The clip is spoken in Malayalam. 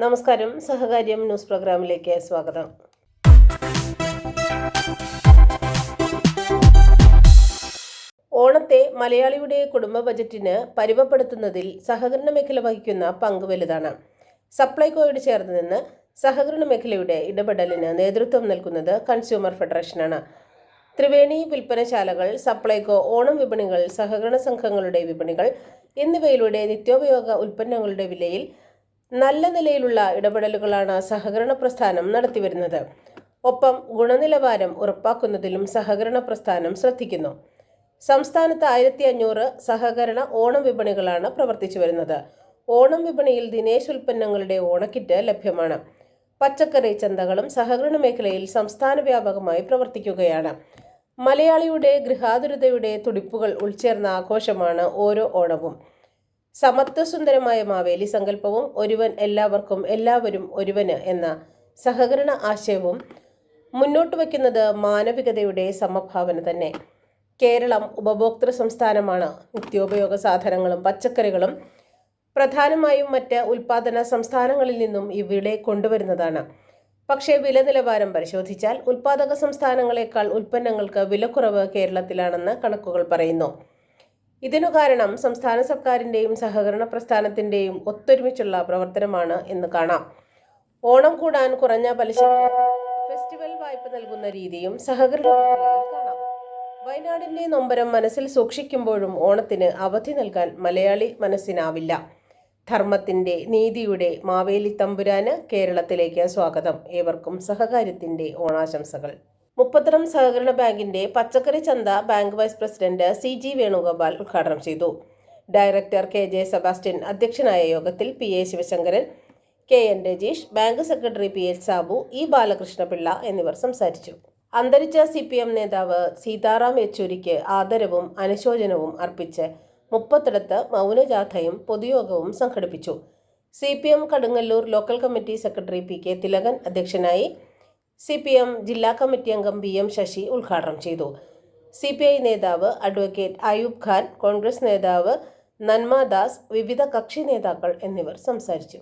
നമസ്കാരം. സഹകാര്യം ന്യൂസ് പ്രോഗ്രാമിലേക്ക് സ്വാഗതം. ഓണത്തെ മലയാളിയുടെ കുടുംബ ബജറ്റിന് പരിമപ്പെടുത്തുന്നതിൽ സഹകരണ മേഖല വഹിക്കുന്ന പങ്ക് വലുതാണ്. സപ്ലൈകോയോട് ചേർന്ന് നിന്ന് സഹകരണ മേഖലയുടെ ഇടപെടലിന് നേതൃത്വം നൽകുന്നത് കൺസ്യൂമർ ഫെഡറേഷനാണ്. ത്രിവേണി വിൽപ്പനശാലകൾ സപ്ലൈകോ ഓണം വിപണികൾ സഹകരണ സംഘങ്ങളുടെ വിപണികൾ എന്നിവയിലൂടെ നിത്യോപയോഗ ഉൽപ്പന്നങ്ങളുടെ വിലയിൽ നല്ല നിലയിലുള്ള ഇടപെടലുകളാണ് സഹകരണ പ്രസ്ഥാനം നടത്തിവരുന്നത് ഒപ്പം ഗുണനിലവാരം ഉറപ്പാക്കുന്നതിലും സഹകരണ പ്രസ്ഥാനം ശ്രദ്ധിക്കുന്നു. സംസ്ഥാനത്ത് ആയിരത്തി അഞ്ഞൂറ് സഹകരണ ഓണം വിപണികളാണ് പ്രവർത്തിച്ചു വരുന്നത്. ഓണം വിപണിയിൽ ദിനേശ് ഉൽപ്പന്നങ്ങളുടെ ഓണക്കിറ്റ് ലഭ്യമാണ്. പച്ചക്കറി ചന്തകളും സഹകരണ മേഖലയിൽ സംസ്ഥാന വ്യാപകമായി പ്രവർത്തിക്കുകയാണ്. മലയാളിയുടെ ഗൃഹാതുരതയുടെ തുടിപ്പുകൾ ഉൾച്ചേർന്ന ആഘോഷമാണ് ഓരോ ഓണവും. സമത്വസുന്ദരമായ മാവേലി സങ്കല്പവും ഒരുവൻ എല്ലാവർക്കും എല്ലാവരും ഒരുവന് എന്ന സഹകരണ ആശയവും മുന്നോട്ട് വയ്ക്കുന്നത് മാനവികതയുടെ സമഭാവന തന്നെ. കേരളം ഉപഭോക്തൃ സംസ്ഥാനമാണ്. നിത്യോപയോഗ സാധനങ്ങളും പച്ചക്കറികളും പ്രധാനമായും മറ്റ് ഉൽപാദന സംസ്ഥാനങ്ങളിൽ നിന്നും ഇവിടെ കൊണ്ടുവരുന്നതാണ്. പക്ഷേ വില നിലവാരം പരിശോധിച്ചാൽ ഉൽപാദക സംസ്ഥാനങ്ങളെക്കാൾ ഉൽപ്പന്നങ്ങൾക്ക് വിലക്കുറവ് കേരളത്തിലാണെന്ന് കണക്കുകൾ പറയുന്നു. ഇതിനു കാരണം സംസ്ഥാന സർക്കാരിന്റെയും സഹകരണ പ്രസ്ഥാനത്തിന്റെയും ഒത്തൊരുമിച്ചുള്ള പ്രവർത്തനമാണ് എന്ന് കാണാം. ഓണം കൂടാൻ കുറഞ്ഞ പലിശ ഫെസ്റ്റിവൽ വായ്പ നൽകുന്ന രീതിയും സഹകരണ കാണാം. വയനാടിന്റെ നൊമ്പരം മനസ്സിൽ സൂക്ഷിക്കുമ്പോഴും ഓണത്തിന് അവധി നൽകാൻ മലയാളി മനസ്സിനാവില്ല. ധർമ്മത്തിന്റെ നീതിയുടെ മാവേലി തമ്പുരാന് കേരളത്തിലേക്ക് സ്വാഗതം. ഏവർക്കും സഹകാര്യത്തിന്റെ ഓണാശംസകൾ. മുപ്പത്തരം സഹകരണ ബാങ്കിന്റെ പച്ചക്കറി ചന്ത bank vice president C G Venugopal ഉദ്ഘാടനം ചെയ്തു. ഡയറക്ടർ കെ ജെ സെബാസ്റ്റ്യൻ അധ്യക്ഷനായ യോഗത്തിൽ P A Sivasankaran K N Rajeesh bank secretary P H Sabu E Balakrishna Pillai എന്നിവർ സംസാരിച്ചു. അന്തരിച്ച സി പി എം നേതാവ് സീതാറാം യെച്ചൂരിക്ക് ആദരവും അനുശോചനവും അർപ്പിച്ച് മുപ്പത്തിടത്ത് മൗനജാഥയും പൊതുയോഗവും സംഘടിപ്പിച്ചു. C P M Kadungallur local committee secretary P K Thilakan അധ്യക്ഷനായി സി പി എം ജില്ലാ കമ്മിറ്റി അംഗം ബി എം ശശി ഉദ്ഘാടനം ചെയ്തു. സി പി ഐ നേതാവ് അഡ്വക്കേറ്റ് അയൂബ് ഖാൻ കോൺഗ്രസ് നേതാവ് നന്മ ദാസ് വിവിധ കക്ഷി നേതാക്കൾ എന്നിവർ സംസാരിച്ചു.